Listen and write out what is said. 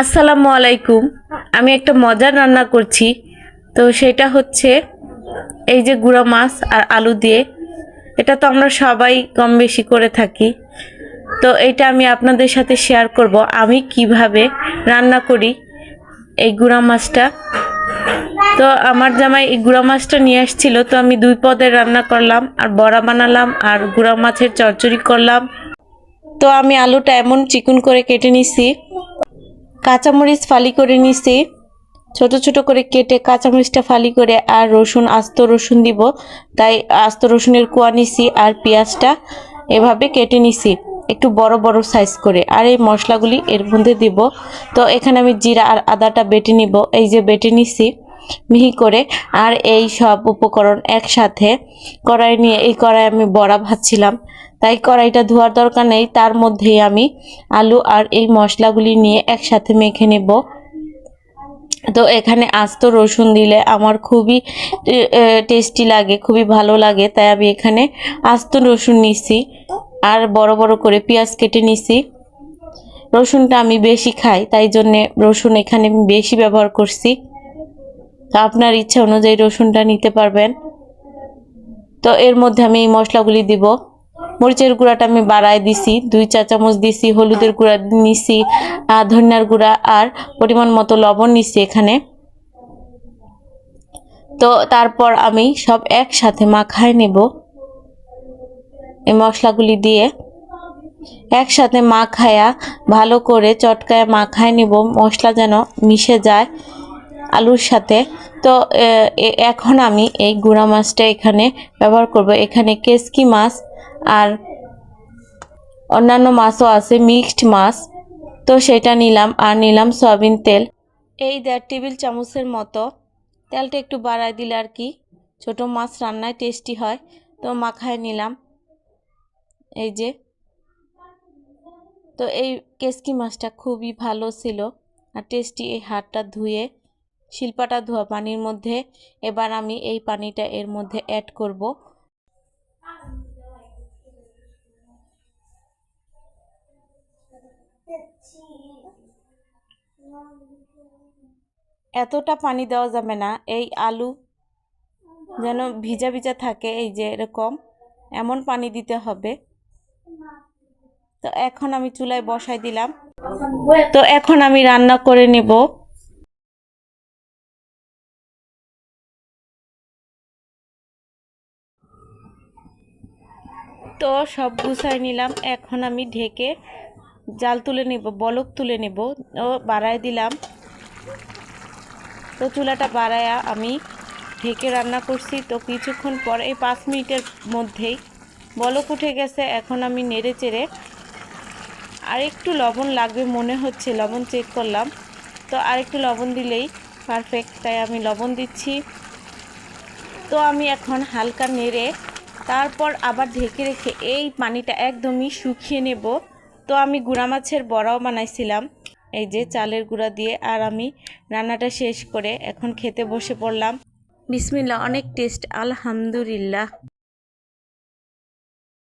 আসসালামু আলাইকুম। আমি একটা মজার রান্না করছি। তো সেটা হচ্ছে এই যে গুঁড়া মাছ আর আলু দিয়ে। এটা তো আমরা সবাই কম বেশি করে থাকি। তো এটা আমি আপনাদের সাথে শেয়ার করব। আমি কীভাবে রান্না করি এই গুঁড়া মাছটা। তো আমার জামাই এই গুঁড়া মাছটা নিয়ে আসছিল। তো আমি দুই পদের রান্না করলাম, আর বড়া বানালাম, আর গুঁড়া মাছের চচ্চড়ি করলাম। তো আমি আলুটা এমন চিকুন করে কেটে নিছি। কাঁচামরিচ ফালি করে নিছি। ছোট ছোট করে কেটে কাঁচামরিচটা ফালি করে আর রসুন, আস্ত রসুন দিব। তাই আস্ত রসুনের কুয়া নিছি আর পেঁয়াজটা এভাবে কেটে নিছি, একটু বড় বড় সাইজ করে। আর এই মশলাগুলি এর মধ্যে দিব। তো এখানে আমি জিরা আর আদাটা বেটে নিব। এই যে বেটে নিছি মিহি করে আর এই সব উপকরণ একসাথে কড়াই নিয়ে, এই কড়াই আমি বড়া ভাজছিলাম। তাই কড়াইটা ধোয়ার দরকার নেই, তার মধ্যেই আমি আলু আর এই মশলাগুলি নিয়ে একসাথে মেখে নেব। তো এখানে আস্ত রসুন দিলে আমার খুবই টেস্টি লাগে, খুবই ভালো লাগে। তাই আমি এখানে আস্ত রসুন নিছি আর বড় বড় করে পেঁয়াজ কেটে নিছি। রসুনটা আমি বেশি খাই, তাই জন্যে রসুন এখানে বেশি ব্যবহার করছি। তো আপনার ইচ্ছা অনুযায়ী রসুনটা নিতে পারবেন। তো এর মধ্যে আমি এই মশলাগুলি দিব। মরিচের গুঁড়াটা আমি বাড়ায় দিছি, দুই চা চামচ দিছি, হলুদের গুঁড়া নিছি ধনিয়ার গুঁড়া আর পরিমাণ মতো লবণ নিছি এখানে। তো তারপর আমি সব একসাথে মাখায় নেব। এই মশলাগুলি দিয়ে একসাথে মাখায়া ভালো করে চটকায় মাখায় নেব। মশলা যেন মিশে যায়। আলুর সাথে। তো এখন আমি এই গুঁড়া মাছটা এখানে ব্যবহার করব। এখানে কেসকি মাছ আর অন্যান্য মাছও আছে, মিক্সড মাছ। তো, সেটা নিলাম আর নিলাম সয়াবিন তেল। এই দেড় টেবিল চামচের মতো। তেলটা একটু বাড়ায় দিলে আর কি, ছোট মাছ রান্নায় টেস্টি হয়। তো, মাখায় নিলাম। এই যে। তো, এই কেসকি মাছটা খুবই ভালো ছিল আর টেস্টি এই হাড়টা ধুয়ে শিল্পাটা ধোয়া পানির মধ্যে। এবার আমি এই পানিটা এর মধ্যে অ্যাড করব। এতটা পানি দেওয়া যাবে না। এই আলু যেন ভিজা ভিজা থাকে, এই যে এরকম, এমন পানি দিতে হবে। তো এখন আমি চুলায় বসাই দিলাম। তো এখন আমি রান্না করে নেব। তো সব গুছাই নিলাম। এখন আমি ঢেকে জাল তুলে নেব, বলক তুলে নেব। ও বাড়ায় দিলাম। তো চুলাটা বাড়ায়া আমি ঢেকে রান্না করছি। তো কিছুক্ষণ পর, এই পাঁচ মিনিটের মধ্যেই বলক উঠে গেছে। এখন আমি নেড়ে চেড়ে আর একটু লবণ লাগবে মনে হচ্ছে, লবণ চেক করলাম। তো আর একটু লবণ দিলেই পারফেক্ট তাই আমি লবণ দিচ্ছি। তো আমি এখন হালকা নেড়ে তারপর আবার ঢেকে রেখে এই পানিটা একদমই শুকিয়ে নেব। তো আমি গুঁড়া মাছের বড়াও বানাইছিলাম, এই যে চালের গুঁড়া দিয়ে, আর আমি রান্নাটা শেষ করে এখন খেতে বসে পড়লাম। বিসমিল্লা অনেক টেস্ট, আলহামদুলিল্লাহ।